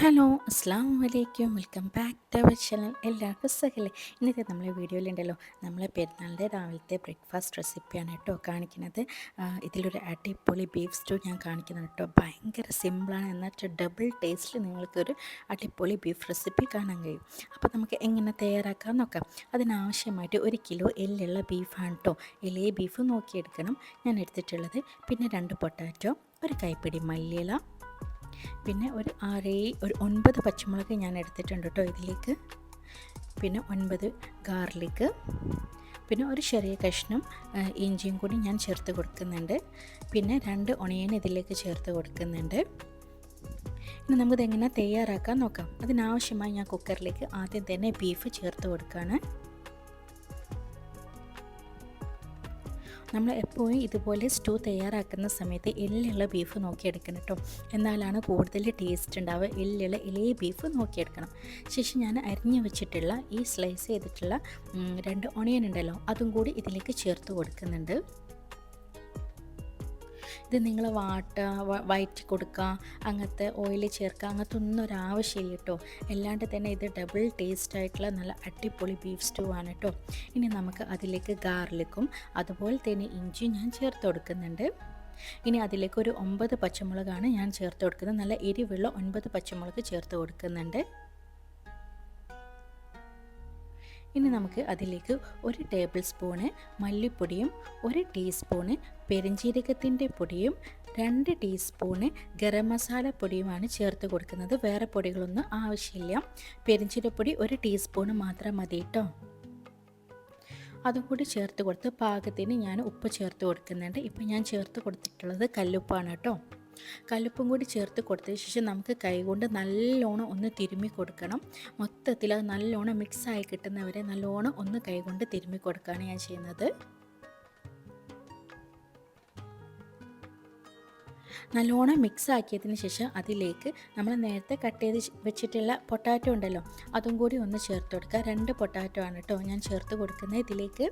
Hello അസ്സാം വലൈക്കും welcome back to our channel എല്ലാവർക്കും സുഖല്ലേ? ഇന്നത്തെ നമ്മളെ വീഡിയോയിലുണ്ടല്ലോ നമ്മളെ പെരുന്നാളിന്റെ രാവിലത്തെ ബ്രേക്ക്ഫാസ്റ്റ് റെസിപ്പിയാണ് കേട്ടോ കാണിക്കുന്നത്. ഇതിലൊരു അടിപൊളി ബീഫ് സ്റ്റൂ ഞാൻ കാണിക്കുന്നത് കേട്ടോ. ഭയങ്കര സിമ്പിളാണ് എന്നാൽ ഡബിൾ ടേസ്റ്റിൽ നിങ്ങൾക്കൊരു അടിപൊളി ബീഫ് റെസിപ്പി കാണാൻ കഴിയും. അപ്പോൾ നമുക്ക് എങ്ങനെ തയ്യാറാക്കാൻ നോക്കാം. അതിനാവശ്യമായിട്ട് ഒരു കിലോ എല്ലുള്ള ബീഫാണ് കേട്ടോ. എല്ലേ ബീഫ് നോക്കിയെടുക്കണം. ഞാൻ എടുത്തിട്ടുള്ളത് പിന്നെ രണ്ട് പൊട്ടാറ്റോ ഒരു കൈപ്പിടി മല്ലിയില പിന്നെ ഒരു ആറേ ഒരു ഒൻപത് പച്ചമുളക് ഞാൻ എടുത്തിട്ടുണ്ട് കേട്ടോ ഇതിലേക്ക്. പിന്നെ ഒൻപത് ഗാർലിക്ക് പിന്നെ ഒരു ചെറിയ കഷ്ണം ഇഞ്ചിയും കൂടി ഞാൻ ചേർത്ത് കൊടുക്കുന്നുണ്ട്. പിന്നെ രണ്ട് ഒണിയൻ ഇതിലേക്ക് ചേർത്ത് കൊടുക്കുന്നുണ്ട്. ഇനി നമുക്കിതെങ്ങനെ തയ്യാറാക്കാൻ നോക്കാം. അതിനാവശ്യമായി ഞാൻ കുക്കറിലേക്ക് ആദ്യം തന്നെ ബീഫ് ചേർത്ത് കൊടുക്കുകയാണ്. നമ്മൾ എപ്പോഴും ഇതുപോലെ സ്റ്റൂ തയ്യാറാക്കുന്ന സമയത്ത് എല്ലുള്ള ബീഫ് നോക്കിയെടുക്കണം കേട്ടോ. എന്നാലാണ് കൂടുതൽ ടേസ്റ്റ് ഉണ്ടാവുക. എല്ലുള്ള ഇലയെ ബീഫ് നോക്കിയെടുക്കണം. ശേഷം ഞാൻ അരിഞ്ഞു വെച്ചിട്ടുള്ള ഈ സ്ലൈസ് ചെയ്തിട്ടുള്ള രണ്ട് ഒണിയൻ ഉണ്ടല്ലോ അതും കൂടി ഇതിലേക്ക് ചേർത്ത് കൊടുക്കുന്നുണ്ട്. ഇത് നിങ്ങൾ വാട്ട വ- വയറ്റി കൊടുക്കുക അങ്ങനത്തെ ഓയിൽ ചേർക്കുക അങ്ങനത്തെ ഒന്നും ഒരു ആവശ്യമില്ല കേട്ടോ. അല്ലാണ്ട് തന്നെ ഇത് ഡബിൾ ടേസ്റ്റ് ആയിട്ടുള്ള നല്ല അടിപൊളി ബീഫ് സ്റ്റൂ ആണ് കേട്ടോ. ഇനി നമുക്ക് അതിലേക്ക് ഗാർലിക്കും അതുപോലെ തന്നെ ഇഞ്ചിയും ഞാൻ ചേർത്ത് കൊടുക്കുന്നുണ്ട്. ഇനി അതിലേക്ക് ഒരു ഒമ്പത് പച്ചമുളകാണ് ഞാൻ ചേർത്ത് കൊടുക്കുന്നത്. നല്ല എരിവുള്ള ഒൻപത് പച്ചമുളക് ചേർത്ത് കൊടുക്കുന്നുണ്ട്. ഇനി നമുക്ക് അതിലേക്ക് ഒരു ടേബിൾ സ്പൂണ് മല്ലിപ്പൊടിയും ഒരു ടീസ്പൂണ് പെരിഞ്ജീരകത്തിന്റെ പൊടിയും രണ്ട് ടീസ്പൂണ് ഗരം മസാല പൊടിയുമാണ് ചേർത്ത് കൊടുക്കുന്നത്. വേറെ പൊടികളൊന്നും ആവശ്യമില്ല. പെരിഞ്ചീരപ്പൊടി ഒരു ടീസ്പൂണ് മാത്രം മതി കേട്ടോ. അതും കൂടി ചേർത്ത് കൊടുത്ത് പാകത്തിന് ഞാൻ ഉപ്പ് ചേർത്ത് കൊടുക്കുന്നുണ്ട്. ഇപ്പം ഞാൻ ചേർത്ത് കൊടുത്തിട്ടുള്ളത് കല്ലുപ്പാണ് കേട്ടോ. കല്ലുപ്പും കൂടി ചേർത്ത് കൊടുത്തതിന് ശേഷം നമുക്ക് കൈകൊണ്ട് നല്ലോണം ഒന്ന് തിരുമ്മി കൊടുക്കണം. മൊത്തത്തിൽ അത് നല്ലോണം മിക്സായി കിട്ടുന്നവരെ നല്ലോണം ഒന്ന് കൈകൊണ്ട് തിരുമ്മി കൊടുക്കുകയാണ് ഞാൻ ചെയ്യുന്നത്. നല്ലോണം മിക്സ് ആക്കിയതിന് ശേഷം അതിലേക്ക് നമ്മൾ നേരത്തെ കട്ട് ചെയ്ത് വെച്ചിട്ടുള്ള പൊട്ടാറ്റോ ഉണ്ടല്ലോ അതും കൂടി ഒന്ന് ചേർത്ത് കൊടുക്കുക. രണ്ട് പൊട്ടാറ്റോ ആണ് കേട്ടോ ഞാൻ ചേർത്ത് കൊടുക്കുന്നത് ഇതിലേക്ക്.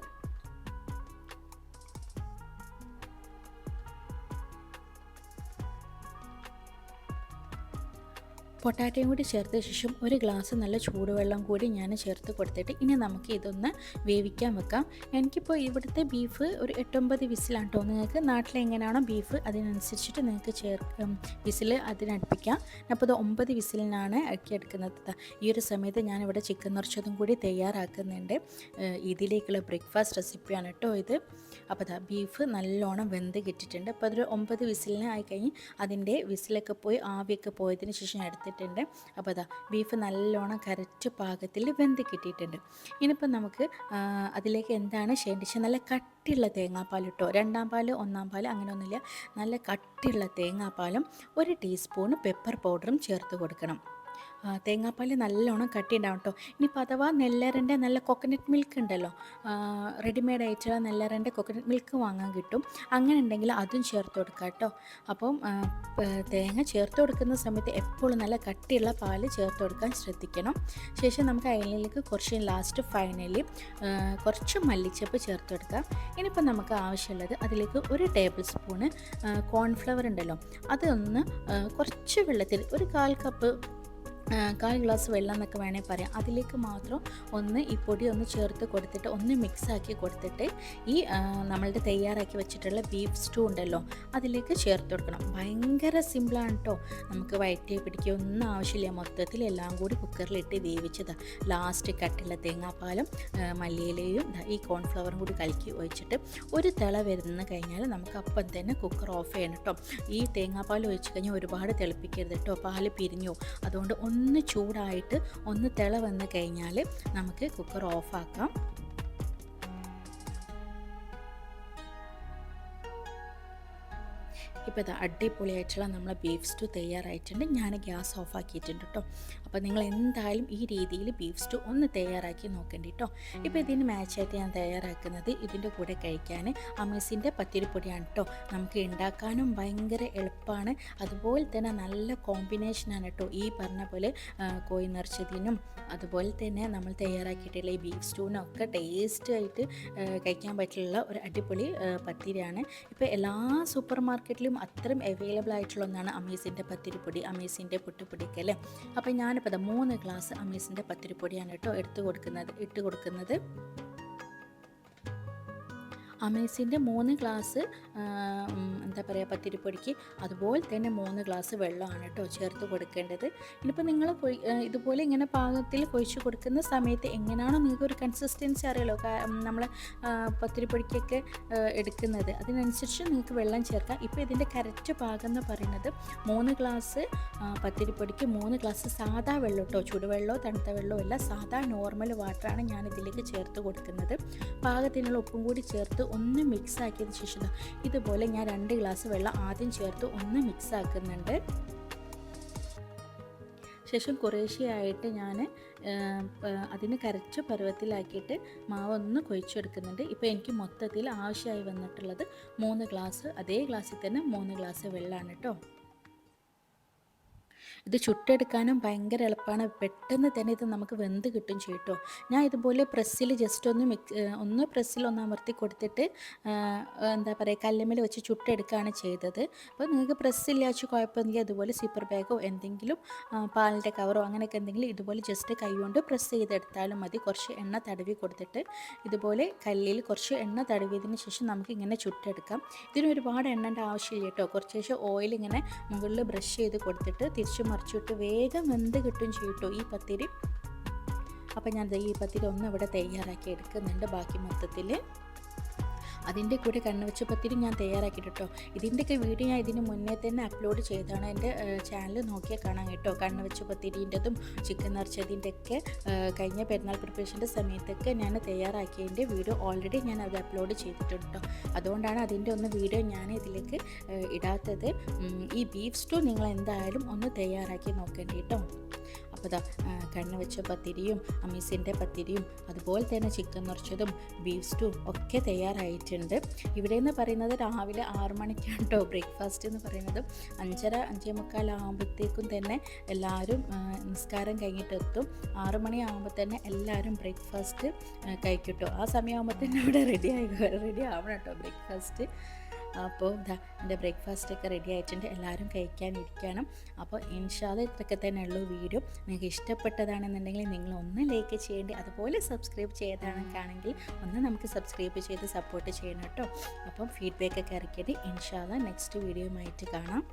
പൊട്ടാറ്റയും കൂടി ചേർത്ത ശേഷം ഒരു ഗ്ലാസ് നല്ല ചൂടുവെള്ളം കൂടി ഞാൻ ചേർത്ത് കൊടുത്തിട്ട് ഇനി നമുക്ക് ഇതൊന്ന് വേവിക്കാൻ വെക്കാം. എനിക്കിപ്പോൾ ഇവിടുത്തെ ബീഫ് ഒരു എട്ടൊമ്പത് വിസിലാണ് കേട്ടോ നിങ്ങൾക്ക് നാട്ടിൽ എങ്ങനെയാണോ ബീഫ് അതിനനുസരിച്ചിട്ട് നിങ്ങൾക്ക് ചേർ വിസിൽ അതിനടുപ്പിക്കാം. അപ്പോൾ ഇത് ഒമ്പത് വിസിലിനാണ് ഇറക്കിയെടുക്കുന്നത് എടുക്കുന്നത് ഈ ഒരു സമയത്ത് ഞാനിവിടെ ചിക്കൻ നിറച്ചതും കൂടി തയ്യാറാക്കുന്നുണ്ട്. ഇതിലേക്കുള്ള ബ്രേക്ക്ഫാസ്റ്റ് റെസിപ്പിയാണ് കേട്ടോ ഇത്. അപ്പോൾ ദാ ബീഫ് നല്ലോണം വെന്ത് കിട്ടിയിട്ടുണ്ട്. അപ്പോൾ അതൊരു ഒമ്പത് വിസിലിന് ആയി കഴിഞ്ഞ് അതിന്റെ വിസിലൊക്കെ പോയി ആവിയൊക്കെ പോയതിന് ശേഷം ഞാൻ എടുത്തിട്ടുണ്ട്. അപ്പോൾ അതാ ബീഫ് നല്ലോണം കറക്റ്റ് പാകത്തിൽ വെന്ത് കിട്ടിയിട്ടുണ്ട്. ഇനിയിപ്പോൾ നമുക്ക് അതിലേക്ക് എന്താണ് ചെയ്യേണ്ടത്? നല്ല കട്ടിയുള്ള തേങ്ങാപ്പാൽ ഇട്ടോ? രണ്ടാം പാൽ ഒന്നാം പാൽ അങ്ങനെയൊന്നുമില്ല നല്ല കട്ടിയുള്ള തേങ്ങാപ്പാലും ഒരു ടീസ്പൂൺ പെപ്പർ പൗഡറും ചേർത്ത് കൊടുക്കണം. തേങ്ങാപ്പാൽ നല്ലോണം കട്ടിയുണ്ടാവും കേട്ടോ ഇനിയിപ്പോൾ അഥവാ നെല്ലറിന്റെ നല്ല കോക്കനട്ട് മിൽക്ക് ഉണ്ടല്ലോ റെഡിമെയ്ഡ് ആയിട്ടുള്ള നെല്ലറിന്റെ കോക്കനട്ട് മിൽക്ക് വാങ്ങാൻ കിട്ടും. അങ്ങനെ ഉണ്ടെങ്കിൽ അതും ചേർത്ത് കൊടുക്കാം കേട്ടോ അപ്പം തേങ്ങ ചേർത്ത് കൊടുക്കുന്ന സമയത്ത് എപ്പോഴും നല്ല കട്ടിയുള്ള പാൽ ചേർത്ത് കൊടുക്കാൻ ശ്രദ്ധിക്കണം. ശേഷം നമുക്ക് അതിലേക്ക് കുറച്ച് ലാസ്റ്റ് ഫൈനലി കുറച്ച് മല്ലിച്ചപ്പ് ചേർത്ത് കൊടുക്കാം. ഇനിയിപ്പോൾ നമുക്ക് ആവശ്യമുള്ളത് അതിലേക്ക് ഒരു ടേബിൾ സ്പൂണ് കോൺഫ്ലവർ ഉണ്ടല്ലോ അതൊന്ന് കുറച്ച് വെള്ളത്തിൽ ഒരു കാൽ കപ്പ് കാൽ ഗ്ലാസ് വെള്ളം എന്നൊക്കെ വേണേൽ പറയാം. അതിലേക്ക് മാത്രം ഒന്ന് ഈ പൊടി ഒന്ന് ചേർത്ത് കൊടുത്തിട്ട് ഒന്ന് മിക്സ് ആക്കി കൊടുത്തിട്ട് ഈ നമ്മളുടെ തയ്യാറാക്കി വെച്ചിട്ടുള്ള ബീഫ് സ്റ്റൂ ഉണ്ടല്ലോ അതിലേക്ക് ചേർത്ത് കൊടുക്കണം. ഭയങ്കര സിമ്പിളാണ് കേട്ടോ നമുക്ക് വയറ്റി പിടിക്കുക ഒന്നും ആവശ്യമില്ല. മൊത്തത്തിൽ എല്ലാം കൂടി കുക്കറിലിട്ട് വേവിച്ചതാണ് ലാസ്റ്റ് കട്ടിലെ തേങ്ങാപ്പാലും മല്ലിയിലയും ഈ കോൺഫ്ലവറും കൂടി കലക്കി ഒഴിച്ചിട്ട് ഒരു തിള വരുന്ന കഴിഞ്ഞാൽ നമുക്ക് അപ്പം തന്നെ കുക്കർ ഓഫ് ചെയ്യണം കേട്ടോ ഈ തേങ്ങാപ്പാൽ ഒഴിച്ച് കഴിഞ്ഞാൽ ഒരുപാട് തിളപ്പിക്കരുത് കേട്ടോ പാൽ പിരിഞ്ഞു അതുകൊണ്ട് ഒന്ന് ചൂടായിട്ട് ഒന്ന് തിള വന്ന് കഴിഞ്ഞാൽ നമുക്ക് കുക്കർ ഓഫാക്കാം ഇപ്പോൾ ഇത് അടിപൊളിയായിട്ടുള്ള നമ്മളെ ബീഫ് സ്റ്റൂ തയ്യാറായിട്ടുണ്ട്. ഞാൻ ഗ്യാസ് ഓഫ് ആക്കിയിട്ടുണ്ട് കേട്ടോ അപ്പോൾ നിങ്ങൾ എന്തായാലും ഈ രീതിയിൽ ബീഫ് സ്റ്റൂ ഒന്ന് തയ്യാറാക്കി നോക്കേണ്ടി കേട്ടോ ഇപ്പോൾ ഇതിന് മാച്ചായിട്ട് ഞാൻ തയ്യാറാക്കുന്നത് ഇതിന്റെ കൂടെ കഴിക്കാൻ അമീസിന്റെ പത്തിരിപ്പൊടിയാണ് കേട്ടോ നമുക്ക് ഉണ്ടാക്കാനും ഭയങ്കര എളുപ്പമാണ് അതുപോലെ തന്നെ നല്ല കോമ്പിനേഷനാണ് കേട്ടോ ഈ പറഞ്ഞ പോലെ കോഴി നിറച്ചതിനും. അതുപോലെ തന്നെ നമ്മൾ തയ്യാറാക്കിയിട്ടുള്ള ഈ ബീഫ് സ്റ്റൂവിനൊക്കെ ടേസ്റ്റ് ആയിട്ട് കഴിക്കാൻ പറ്റുള്ള ഒരു അടിപൊളി പത്തിരിയാണ്. ഇപ്പോൾ എല്ലാ സൂപ്പർ മാർക്കറ്റിലും അത്രയും അവൈലബിൾ ആയിട്ടുള്ള ഒന്നാണ് അമീസിന്റെ പത്തിരിപ്പൊടി അമീസിന്റെ പുട്ടുപൊടിയൊക്കെ അപ്പോൾ അപ്പോൾ ഞാനിപ്പോൾ മൂന്ന് ഗ്ലാസ് അമീസിന്റെ പത്തിരിപ്പൊടിയാണ് കേട്ടോ എടുത്ത് കൊടുക്കുന്നത് ഇട്ട് കൊടുക്കുന്നത്. അമേസിന്റെ മൂന്ന് ഗ്ലാസ് എന്താ പറയുക പത്തിരിപ്പൊടിക്ക് അതുപോലെ തന്നെ മൂന്ന് ഗ്ലാസ് വെള്ളമാണ് കേട്ടോ ചേർത്ത് കൊടുക്കേണ്ടത്. ഇനിയിപ്പോൾ നിങ്ങൾ ഇതുപോലെ ഇങ്ങനെ പാകത്തിൽ കൊഴിച്ച് കൊടുക്കുന്ന സമയത്ത് എങ്ങനെയാണോ നിങ്ങൾക്ക് ഒരു കൺസിസ്റ്റൻസി അറിയാലോ? നമ്മൾ പത്തിരിപ്പൊടിക്കൊക്കെ എടുക്കുന്നത്. അതിനനുസരിച്ച് നിങ്ങൾക്ക് വെള്ളം ചേർക്കാം. ഇപ്പോൾ ഇതിന്റെ കറക്റ്റ് പാകം എന്ന് പറയുന്നത് മൂന്ന് ഗ്ലാസ് പത്തിരിപ്പൊടിക്ക് മൂന്ന് ഗ്ലാസ് സാധാ വെള്ളം കേട്ടോ. ചുടുവെള്ളമോ തണുത്ത വെള്ളമോ അല്ല സാധാ നോർമൽ വാട്ടറാണ് ഞാൻ ഇതിലേക്ക് ചേർത്ത് കൊടുക്കുന്നത്. പാകത്തിനുള്ള ഉപ്പും കൂടി ചേർത്ത് ഒന്ന് മിക്സ് ആക്കിയതിന് ശേഷം ഇതുപോലെ ഞാൻ രണ്ട് ഗ്ലാസ് വെള്ളം ആദ്യം ചേർത്ത് ഒന്ന് മിക്സ് ആക്കുന്നുണ്ട് ശേഷം കുറേശ്ശെയായിട്ട് ഞാൻ അതിന് കരച്ച പരുവത്തിലാക്കിയിട്ട് മാവ് ഒന്ന് കൊഴിച്ചെടുക്കുന്നുണ്ട്. ഇപ്പോൾ എനിക്ക് മൊത്തത്തിൽ ആവശ്യമായി വന്നിട്ടുള്ളത് മൂന്ന് ഗ്ലാസ് അതേ ഗ്ലാസ്സിൽ തന്നെ മൂന്ന് ഗ്ലാസ് വെള്ളമാണ് കേട്ടോ ഇത് ചുട്ടെടുക്കാനും ഭയങ്കര എളുപ്പമാണ് പെട്ടെന്ന് തന്നെ ഇത് നമുക്ക് വെന്ത് കിട്ടും ചേട്ടോ. ഞാൻ ഇതുപോലെ പ്രസ്സിൽ ജസ്റ്റ് ഒന്ന് മിക്സ് ഒന്ന് പ്രസ്സിൽ ഒന്ന് അമർത്തി കൊടുത്തിട്ട് എന്താ പറയുക കല്ലുമ്മൽ വെച്ച് ചുട്ടെടുക്കുകയാണ് ചെയ്തത്. അപ്പോൾ നിങ്ങൾക്ക് പ്രസ്സില്ലാച്ച് കുഴപ്പമൊന്നുമില്ല അതുപോലെ സീപ്പർ ബാഗോ എന്തെങ്കിലും പാലിന്റെ കവറോ അങ്ങനെയൊക്കെ എന്തെങ്കിലും ഇതുപോലെ ജസ്റ്റ് കൈകൊണ്ട് പ്രസ് ചെയ്തെടുത്താലും മതി. കുറച്ച് എണ്ണ തടവി കൊടുത്തിട്ട് ഇതുപോലെ കല്ലിൽ കുറച്ച് എണ്ണ തടവിയതിന് ശേഷം നമുക്ക് ഇങ്ങനെ ചുട്ടെടുക്കാം. ഇതിന് ഒരുപാട് എണ്ണന്റെ ആവശ്യമില്ല കേട്ടോ കുറച്ച് ശേഷം ഓയിൽ ഇങ്ങനെ മുകളിൽ ബ്രഷ് ചെയ്ത് കൊടുത്തിട്ട് തിരിച്ച് മറിച്ചിട്ട് വേഗം വെന്ത് കിട്ടും ചെയ്യട്ടോ ഈ പത്തിരി. അപ്പം ഞാൻ ഈ പത്തിരി ഒന്ന് ഇവിടെ തയ്യാറാക്കി എടുക്കുന്നുണ്ട് ബാക്കി മൊത്തത്തിൽ അതിന്റെ കൂടെ കണ്ണുവെച്ച പത്തിരി ഞാൻ തയ്യാറാക്കിയിട്ട് കേട്ടോ. ഇതിന്റെയൊക്കെ വീഡിയോ ഞാൻ ഇതിന് മുന്നേ തന്നെ അപ്ലോഡ് ചെയ്തതാണ് എന്റെ ചാനൽ നോക്കിയാൽ കാണാം കേട്ടോ. കണ്ണുവെച്ച പത്തിരിന്റെതും ചിക്കൻ നിറച്ചതിന്റെയൊക്കെ കഴിഞ്ഞ പെരുന്നാൾ പ്രിപ്പറേഷന്റെ സമയത്തൊക്കെ ഞാൻ തയ്യാറാക്കിയതിന്റെ വീഡിയോ ഓൾറെഡി ഞാൻ അത് അപ്ലോഡ് ചെയ്തിട്ടുണ്ട് അതുകൊണ്ടാണ് അതിന്റെ ഒന്ന് വീഡിയോ ഞാൻ ഇതിലേക്ക് ഇടാത്തത്. ഈ ബീഫ് സ്റ്റൂ നിങ്ങൾ എന്തായാലും ഒന്ന് തയ്യാറാക്കി നോക്കേണ്ടി കേട്ടോ. അപ്പോൾ ഇതാ കണ്ണ് വെച്ച പത്തിരിയും അമീസിന്റെ പത്തിരിയും അതുപോലെ തന്നെ ചിക്കൻ നിറച്ചതും ബീഫ് സ്റ്റൂ ഒക്കെ തയ്യാറായിട്ടുണ്ട് ഇവിടെ എന്ന് പറയുന്നത് രാവിലെ ആറു മണിക്കാണ് കേട്ടോ ബ്രേക്ക്ഫാസ്റ്റ് എന്ന് പറയുന്നത്. അഞ്ചര അഞ്ചേ മുക്കാലാകുമ്പോഴത്തേക്കും തന്നെ എല്ലാവരും നിസ്കാരം കഴിഞ്ഞിട്ട് എത്തും ആറു മണിയാകുമ്പോൾ തന്നെ എല്ലാവരും ബ്രേക്ക്ഫാസ്റ്റ് കഴിക്കും കേട്ടോ ആ സമയമാകുമ്പോൾ തന്നെ ഇവിടെ റെഡി ആയി റെഡി ആവണം കേട്ടോ ബ്രേക്ക്ഫാസ്റ്റ് അപ്പോൾ ഇതാ എന്റെ ബ്രേക്ക്ഫാസ്റ്റൊക്കെ റെഡി ആയിട്ടുണ്ട്. എല്ലാവരും കഴിക്കാനിരിക്കണം. അപ്പോൾ ഇൻഷാൽ ഇത്രയൊക്കെ തന്നെ ഉള്ളൂ വീഡിയോ. നിങ്ങൾക്ക് ഇഷ്ടപ്പെട്ടതാണെന്നുണ്ടെങ്കിൽ നിങ്ങൾ ഒന്ന് ലൈക്ക് ചെയ്യേണ്ടി. അതുപോലെ സബ്സ്ക്രൈബ് ചെയ്തതാണെങ്കിൽ ഒന്ന് നമുക്ക് സബ്സ്ക്രൈബ് ചെയ്ത് സപ്പോർട്ട് ചെയ്യണം കേട്ടോ. അപ്പം ഫീഡ്ബാക്ക് ഒക്കെ ഇറക്കിയിട്ട് ഇൻഷാല്ല നെക്സ്റ്റ് വീഡിയോയുമായിട്ട് കാണാം.